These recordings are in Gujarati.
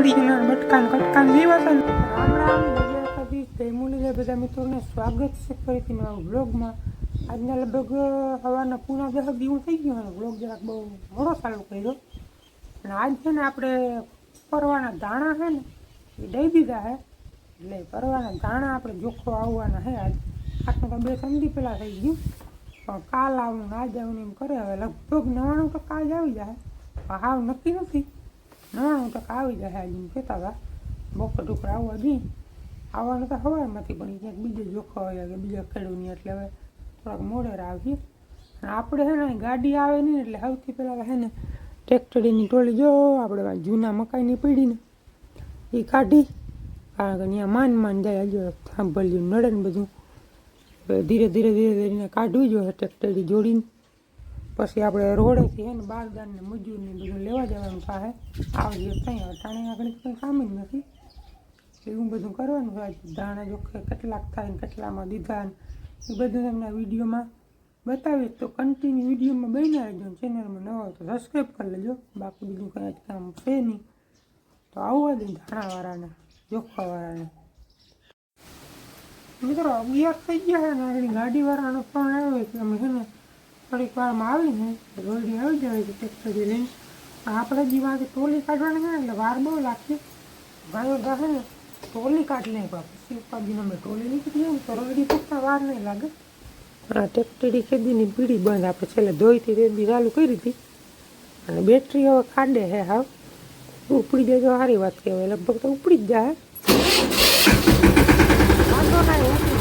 કાલ બટકાન, કટકાન લેવા હતા રામ રામ કદી મુરલીધર, બધા મિત્રોને સ્વાગત છે ફરીથી મારા વ્લોગમાં. આજના લગભગ હવાના પૂના દસ દિવસ થઈ ગયો અને વ્લોગ જરાક બહુ મોડો ચાલુ કર્યો. અને આજ છે ને આપણે પરવાના દાણા છે ને, એ દઈ દીધા છે. એટલે પરવાના દાણા આપણે જોખો આવવાના છે આજ. આટલું તો બે સંધી પહેલાં થઈ ગયું. પણ કાલ આવું આજ આવું એમ કરે. હવે લગભગ નવાણું ટકા આજ આવી જાય. પણ હાવ નક્કી નથી. નવાણું ટકા આવી જાય આજે કહેતા હતા. બપોર ટુકડા આવવા જઈ આવવાનું તો સવારમાંથી પણ ક્યાંક બીજે જોખો આવ્યા કે બીજા ખેડૂતની એટલે હવે થોડાક મોડેર આવીએ અને આપણે છે ને ગાડી આવે નહીં એટલે સૌથી પહેલાં હે ને ટ્રેક્ટરીની ટોળી જો, આપણે જૂના મકાઈની પડીને એ કાઢી. કારણ કે ત્યાં માન માન જાય, હજુ સાંભળ્યું નડે ને બધું. ધીરે ધીરે ધીરે ધીરે કાઢવી જોઈએ ટ્રેક્ટરી જોડીને. પછી આપણે રોડેથી હે ને મજૂર ને બધું લેવા જવાનું થાય આવજે ત્યાં અટાણે આગળ કંઈ કામ જ નથી. એવું બધું કરવાનું હોય દાણા જોખે કેટલાક થાય ને કેટલામાં દીધા ને એ બધું તમને વિડીયોમાં બતાવીશ. તો કન્ટિન્યુ વિડીયોમાં બની રહેજો ચેનલમાં નવા હોય તો સબસ્ક્રાઈબ કરી લેજો. બાકી બીજું કંઈ જ કામ છે નહીં. તો આવવા દે ધાણાવાળાને જોખાવાળાને મિત્રો અગિયાર થઈ ગયા ને ગાડીવાળાનો ફોન આવ્યો એટલે અમે છે ને થોડીક વારમાં આવીને રોડી આવી જાય છે ટ્રેક્ટરી લઈને આપણે જે વાગે ટોલી કાઢવાની છે એટલે વાર બહુ લાગશે. ગાયો ગાહે ને, ટોલી કાઢી લે પણ પછી અમે ટોલી નીકળી જાય તો રોડી પૂછતા વાર નહીં લાગે. હા ટેક્ટરી ખેદીની પીડી બંધ આપણે છેલ્લે ધોઈથી તે દી ચાલુ કરી હતી. અને બેટરી હવે કાઢે હે હા ઉપડી જાય તો સારી વાત કહેવાય, લગભગ તો ઉપડી જ જાય. વાંધો ના ઉપડી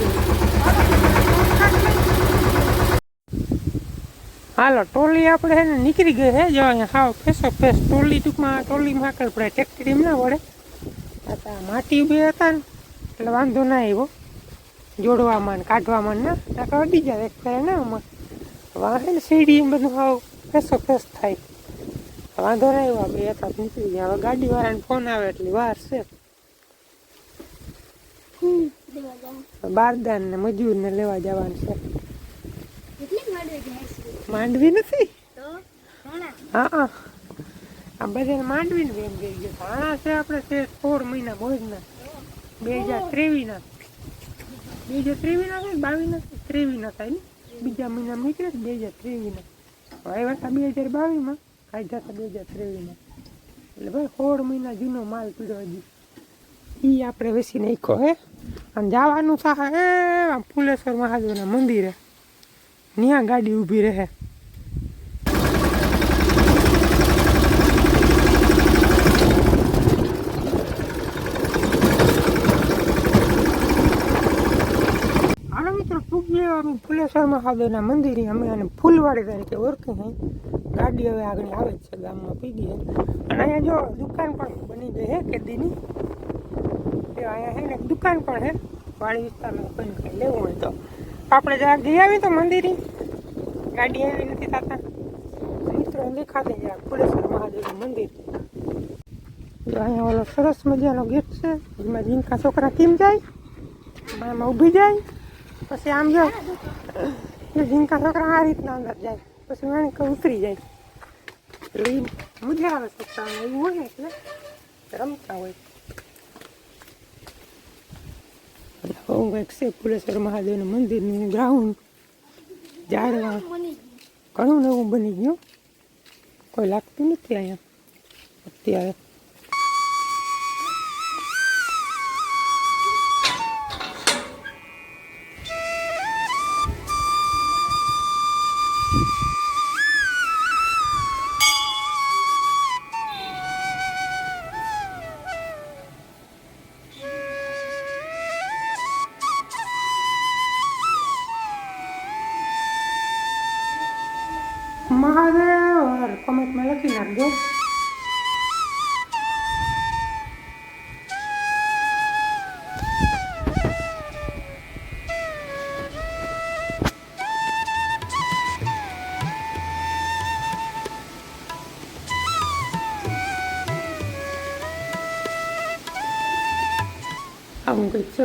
હાલો, ટોલી આપણે છે ને નીકળી ગઈ હે, જો અહીંયા હાવ ફેસો ફેસ. ટોલી ટૂંકમાં, ટોલીમાં હાકલ પડે. ટેક્ટરી ના પડે હતા માટી બે હતા ને, એટલે વાંધો ના આવ્યો. જોડવામાં ને કાઢવામાં ના નાકા અડી જાય એક ફેરે ના આમાં. વાહે ને સીડી એમ બધું હાવ ફેસો ફેસ થાય. વાંધો ના આવ્યો બે હતા નીકળી ગયા. હવે ગાડીવાળાને ફોન આવે એટલી વાર છે. બારદાન ને મજૂર ને લેવા જવાનું છે. માંડવી નથી? હા હા. આ બધાને માંડવી ને એમ કહી ગયો. ભાણા છે આપણે છે સોળ મહિના ભોજના બે હજાર ત્રેવીસના. બે હજાર ત્રેવીસના થાય બાવીસના ત્રેવીસના થાય ને? બીજા મહિના નીકળે બે હજાર ત્રેવીસના. આવ્યા હતા બે હજાર બાવીસમાં કાયદા હતા બે હજાર ત્રેવીસમાં એટલે ભાઈ સોળ મહિના જૂનો માલ પીડ્યો હજી. એ આપણે વેસી નાખ્યો હે? અને જવાનું થાય એ આમ ફુલેશ્વર મહાદેવના મંદિરે. ત્યાં ગાડી ઊભી રહે. હાલો મિત્રો પૂગીએ અમે ફુલેશ્વર મહાદેવના મંદિરે અમે આને ફૂલવાડી તરીકે ઓળખી હઈ ગાડી હવે આગળ આવે છે ગામમાં પીગી અને અહીંયા જો દુકાન પણ બની ગઈ હે કેદીની. અહીંયા હે ને દુકાન પણ હે. વાડી વિસ્તારમાં કોઈ કંઈ લેવું હોય તો. આપણે જ્યાં ગઈ આવી તો મંદિરે. ગાડી આવી નથી થતા. મિત્રો દેખાતી જ્યાં ફુલેશ્વર મહાદેવનું મંદિર. અહીંયા ઓલો સરસ મજાનો ગેટ છે. એમાં જીનકા છોકરા કેમ જાય? એમાં ઊભી જાય. પછી આમ જો જીનકા છોકરા આ રીતના અંદર જાય. પછી મને કહું ઉતરી જાય. એટલે મજા આવે છોકરા એવું હોય એટલે રમતા હોય અને હું કંઈક છે ફુલેશ્વર મહાદેવનું મંદિરનું ગ્રાઉન્ડ ઝાડવા. ઘણું નવું બની ગયું. કોઈ લાગતું નથી અહીંયા. અત્યારે madre, come come la chinardo.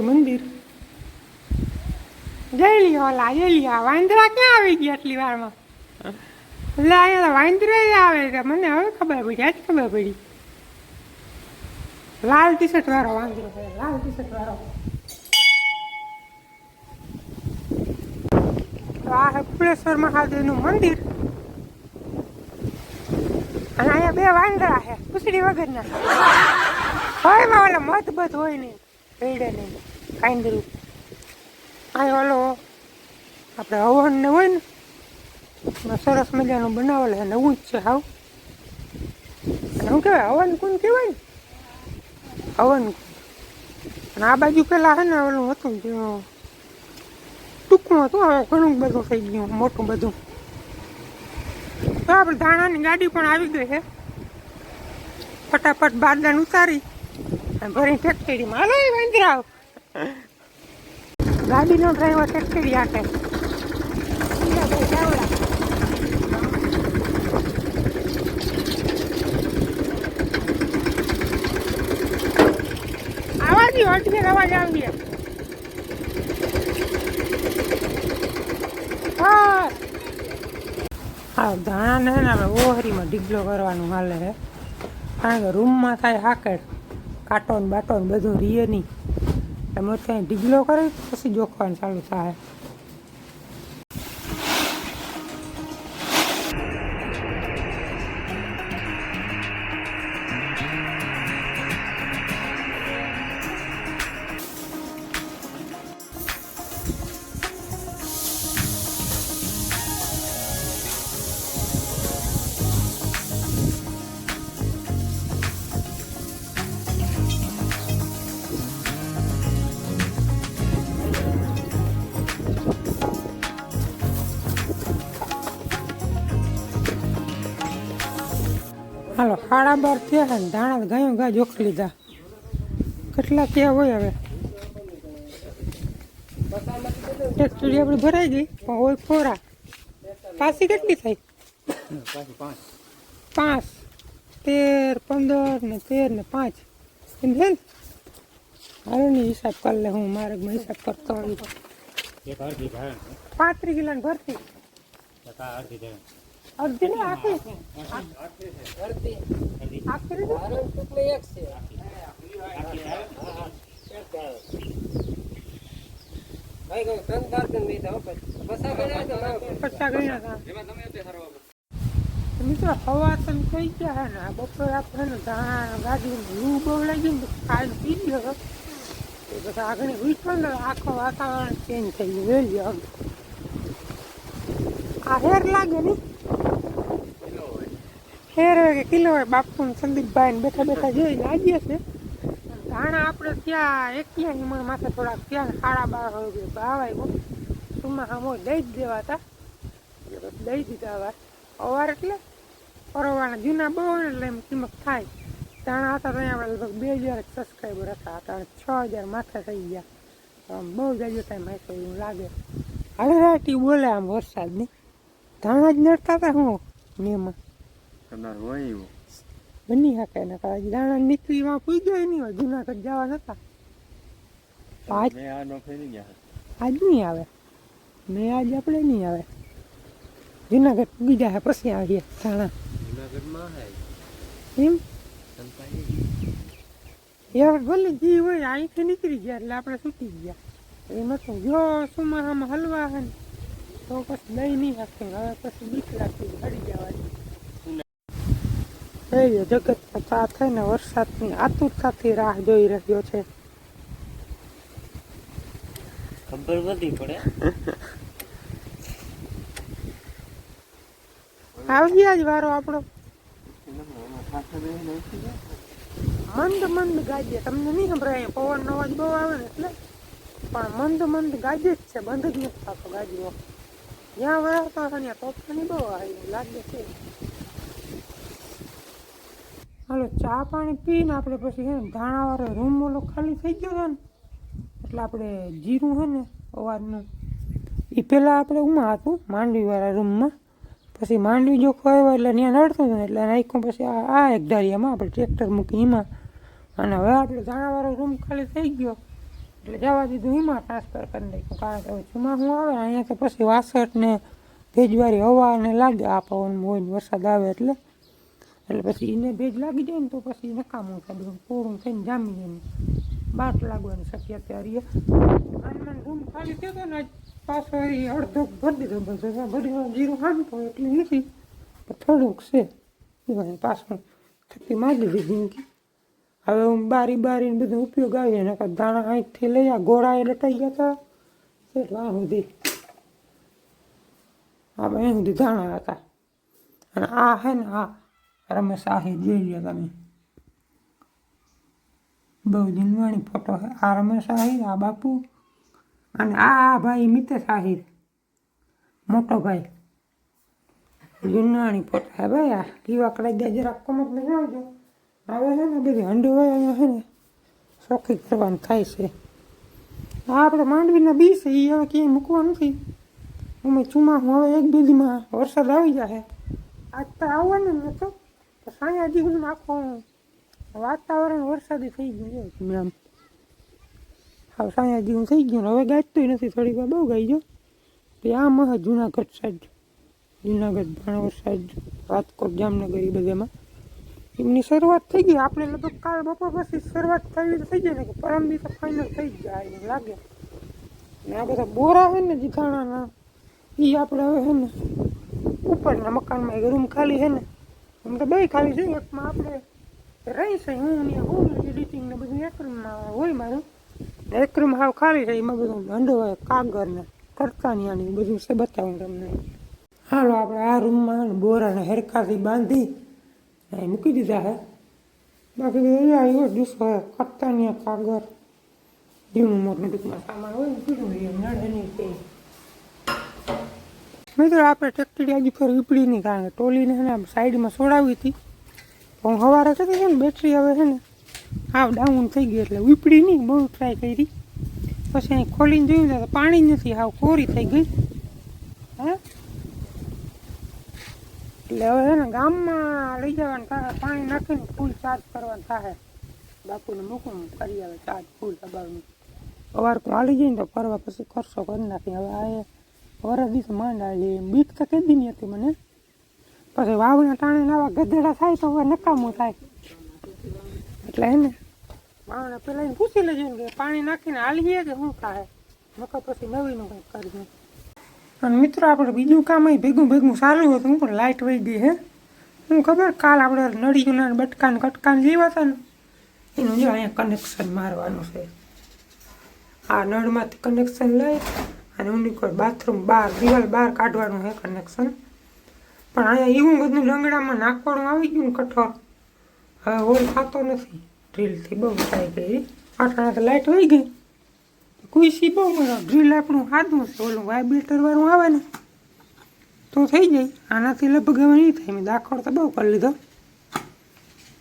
mandir. Delia, la Delia, va a entrar aquí a vivir, એટલે અહીંયા તો વાંદરા આવે છે. મને હવે ખબર પડી આજ ખબર પડી. લાલ ટી શર્ટ વાળો વાંદરો લાલ ટી શર્ટ વાળો આ છે ફુલેશ્વર મહાદેવનું મંદિર. અને અહીંયા બે વાંદરા છે, પૂછડી વગરના. હોયમાં ઓલો મતબત હોય નહીં રેડે નહીં કાંદરું અહીં ઓલો, આપણે હવન ને હોય ને સરસ મજાનું બનાવેલ છે, નવું જ છે હાવ. અને શું કહેવાય હવન કુંડ કહેવાય ને? હવન અને આ બાજુ પેલા છે ને ઓલું હતું ટૂંકું હતું, હવે ઘણું બધું થઈ ગયું, મોટું બધું. તો આપણે ધાણાની ગાડી પણ આવી ગઈ છે. ફટાફટ બારદાન ઉતારી અને ભરી ફેક્ટરીમાં. હાલો વાંદરાવ ગાડીનો ડ્રાઈવર ફેક્ટરી હાટે ભાઈ ચાવડા અવાજ આવી હા. ને આપણે ઓહરીમાં ઢીગલો કરવાનું હાલે હે. કારણ કે રૂમમાં થાય હાકેડ, કાટોન ને બાટો ને બધું રીએ નહીં. એમ ત્યાં ઢીગલો કરે પછી જોખવાનું ચાલુ થાય. સાડા બાર થયા ને ધાણા ગાયો ગાય જોખ લીધા. કેટલા ત્યાં હોય હવે? ટેક્સચુરી આપણી ભરાઈ ગઈ પણ હોય ખોરા. પાસી કેટલી થઈ? પાંચ. તેર પંદર ને તેર ને પાંચ. એમ છે ને? હાલો ને હિસાબ કરી લે હું મારે હિસાબ કરતો હોય. તો એક અડધી ધારણ પાંત્રીસ કિલોની ભરતી એક આ અડધી ધારણ અડધી ને આખી. અડધી આખી રીતે? પચાસ ગણ્યા હતા મિત્રો, હવા તમે થઈ ગયા ને? બપોરે આપણે ને ધાણા ગાડી લૂ બહુ લાગી ને ગયો ને, આખો વાતાવરણ ચેન્જ થઈ ગયું. આ હેર લાગે ને? હેર હોય કે કિલો હોય બાપુ સંદીપભાઈ બેઠા બેઠા જોઈ લાગીએ છે. ધાણા આપણે ત્યાં એકિયા હિમણ માથે થોડાક ત્યાં સાડા બાર હોય ભાવાય સુમાં આમ લઈ જ દેવા હતા. લઈ દીધા વાર અવાર એટલે પરવાના જૂના બહુ એટલે એમ કિંમત થાય. ધાણા હતા ત્યાં આપણે લગભગ બે હજાર સબસ્ક્રાઈબર હતા. અત્યારે છ હજાર માથે થઈ ગયા. આમ બહુ જાજો ટાઈમ આવ્યો એવું લાગે. હળરાટી બોલે આમ વરસાદની. ધાણા જ નડતા હતા હું મેમાં તમારે હોય એવું. બની શકે ને કદાચ દાણા નીકળીમાં પૂઈ ગયો નહીં હોય. જુનાગઢ જવા નતા. આજ મેં આ નો ફેરી ગયા આજ નહીં આવે. મેં આજ આપણે નહીં આવે. જુનાગઢ પૂગી જાય પછી આવીએ જુનાગઢમાં હે. એમ? યાર ભલે જી હોય અહીંથી નીકળી ગયા એટલે આપણે સૂતી ગયા. એમ હતું જો સુમાહામાં હલવા હે ને તો પછી લઈ નહીં શકતું હવે પછી બીક લાગતી હડી જવાની. એ જગત પચા થઈને વરસાદની આતુરતાથી રાહ જોઈ રહ્યો છે. ખબર બધી પડે. આવી ગયા જ વારો આપણો. મંદ મંદ ગાજે. તમને નહીં સંભળાય અહીંયા પવનનો અવાજ બહુ આવે ને એટલે. પણ મંદ મંદ ગાજે જ છે બંધ જ નથી થતો ગાજવો જ્યાં વરાતો હતો ત્યાં તોફાની બહુ આવી લાગે છે. હાલો, ચા પાણી પીને આપણે પછી હે ને ધાણાવાળો રૂમ ઓલો ખાલી થઈ ગયો હતો ને, એટલે આપણે જીરું છે ને અવારનું એ પહેલાં આપણે ઉમાં હતું માંડવીવાળા રૂમમાં. પછી માંડવી જો ખોવાય એટલે ત્યાં નડતું હતું એટલે નાખ્યું પછી આ એક ધારિયામાં આપણે ટ્રેક્ટર મૂકી એમાં અને હવે આપણે ધાણાવાળો રૂમ ખાલી થઈ ગયો. એટલે જવા દીધું એમાં ટ્રાન્સફર કરી નાખ્યું. કારણ કે હવે ચોમાસું આવે અહીંયા તો પછી વાસઠ ને ભેજવાળી હવા ને લાગે આ પવન હોય વરસાદ આવે એટલે. એટલે પછી એને ભેજ લાગી જાય ને તો પછી નકામું થાય, બધું પૂરું થઈને જામી જાય બાટ લાગવાની શક્યતા રહી. હનુમાન રૂમ ખાલી થયો હતો ને પાછો એ અડધો ભરી દીધો બધો ભરી જીરું હાંડતો એટલે નથી. થોડુંક છે. પાછો થતી મારી દીધી હવે હું બારી બારીને બધો ઉપયોગ આવી નકર દાણા આંખથી લઈ આ ગોળાએ એ લટાઈ ગયા હતા એટલે આ સુધી. આ અહીં સુધી દાણા હતા. અને આ હે ને આ રમેશ આહિર જોઈ લો તમે. બહુ જીનવાણી ફોટો છે. આ રમેશ આહિર આ બાપુ અને આ ભાઈ મિતેશ આહિર મોટો ભાઈ. જૂનાણી ફોટો હે ભાઈ આ. કીવા કડાઈ ગયા જરાક કોમેન્ટ આવજો. હવે છે ને બધી હંડી હોય અહીંયા છે ને શોખી કરવાનું થાય છે. આપણે માંડવીના બી છે એ હવે ક્યાંય મૂકવા નથી. અમે ચોમાસું હવે એક બીજીમાં વરસાદ આવી જાય આજ તો આવવાનું નતો સાંયા જીવનમાં આખું વાતાવરણ વરસાદી થઈ ગયું છે. આમ હવે સાયા જીવન થઈ ગયું હવે ગાજતું નથી, થોડીક વાર બહુ ગાઈ ગયો પછી આમ હે જુનાગઢ સાઈડ. જુનાગઢ ભાણવર સાઈડ, રાજકોટ, જામનગર એ બધામાં. એમની શરૂઆત થઈ ગઈ. આપણે લગભગ કાલ બપોર પછી શરૂઆત થઈ થઈ જાય ને કે પરમ દિવસે તો ફાઇનલ થઈ જાય એવું લાગે. ને આ બધા બોરા છે ને જીથાણાના એ આપણે હવે છે ને ઉપરના મકાનમાં એક રૂમ ખાલી છે ને આમ તો બે ખાલી છે એકમાં આપણે રહી છે હું ને હું એડિટિંગ ને બધું એક રૂમમાં હોય મારું. ને એક રૂમ હાવ ખાલી છે, એમાં બધું ધંધો હોય, કાગળ ને કરતાની આની બધું છે, બતાવું તમને. હાલો, આપણે આ રૂમમાં બોરાને હેરકાથી બાંધી એ મૂકી દીધા હે બાકી બધું આવ્યો દુસો હે કરતાની કાગળ. જીવનું મોટું ટૂંકમાં સામાન હોય ને પીડું એ નડે નહીં મિત્રો આપણે ટ્રેક્ટર હજી ફેર ઉપડી નહીં કારણ કે ટોલીને છે ને સાઈડમાં સોડાવી હતી. પણ સવારે થતી છે ને બેટરી હવે છે ને હાવ ડાઉન થઈ ગઈ એટલે ઉપડી નહીં બહુ ટ્રાય કરી. પછી અહીં ખોલીને જોયું તો પાણી નથી, હાવ કોરી થઈ ગઈ. હે? એટલે હવે છે ને ગામમાં લઈ જવાનું પાણી નાખીને ફૂલ ચાર્જ કરવાનું થાય બાપુને મૂકું કરી આવે ચાર્જ ફૂલ દબાવનું. સવાર હાલી જાય ને તો ફરવા પછી ખર્ચો કરી નાખી હવે આ એ વરસ દિવસ માંડ આવી બીક તો કીધી નહીં હતી મને. પછી વાવના ટાણે નાવા ગધેડા થાય તો હવે નકામું થાય. એટલે હે ને વાવને પેલા પૂછી લેજો કે પાણી નાખીને હાલીએ કે શું થાય. નકર પછી નવીનું કંઈક કરજો. અને મિત્રો, આપણે બીજું કામ ભેગું ભેગું ચાલુ હતું પણ લાઇટ વહી ગઈ હે. હું ખબર, કાલ આપણે નળીઓના બટકાને કટકાને જેવા હતા ને, એનું જો અહીંયા કનેક્શન મારવાનું છે. આ નળમાંથી કનેક્શન લઈ અને કોઈ બાથરૂમ બહાર, દિવાલ બહાર કાઢવાનું છે કનેક્શન પણ અહીંયા એવું બધું લંગડામાં નાખવાનું આવી ગયું ને કઠોર હવે હોલ થતો નથી. ડ્રીલથી બહુ ટ્રાય કરી તો લાઇટ વહી ગઈ. કુઈસી બહુ મળે ડ્રીલ આપણું સાદું છે. ઓલું વાળું આવે ને, તો થઈ જાય. આનાથી લગભગ હવે નહીં થાય. મેં દાખલ તો બહુ કરી લીધો.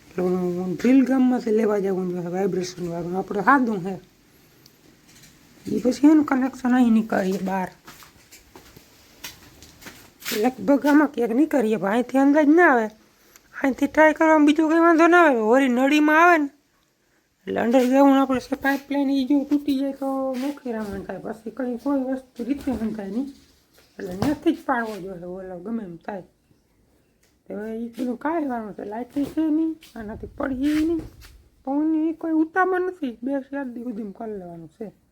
એટલે ડ્રીલ ગામમાંથી લેવા જવું વાઇબ્રેશન વાળું. આપણે સાદું છે. એ પછી એનું કનેક્શન અહીં નીકળીએ બહાર. લગભગ આમાં ક્યાંક નીકળીએ, પણ અહીંથી અંદાજ ના આવે. અહીંથી ટ્રાય કરવામાં બીજો કંઈ વાંધો ના આવે. હોરી નળીમાં આવે ને, એટલે અંડરગ્રાઉન્ડ આપણે પાઇપલાઇન એ જો તૂટી જાય તો મુખી રામણ થાય. પછી કંઈ કોઈ વસ્તુ રીતે થાય નહીં. એટલે નથી જ પાડવો જોઈએ, ઓલો ગમે એમ થાય. હવે એ બધું કાઢવાનું છે. લાઇટ છે નહીં, આનાથી પડીએ નહીં. પવનની કોઈ ઉતામાં નથી. બે ચાર દી સુધી કરી લેવાનું છે.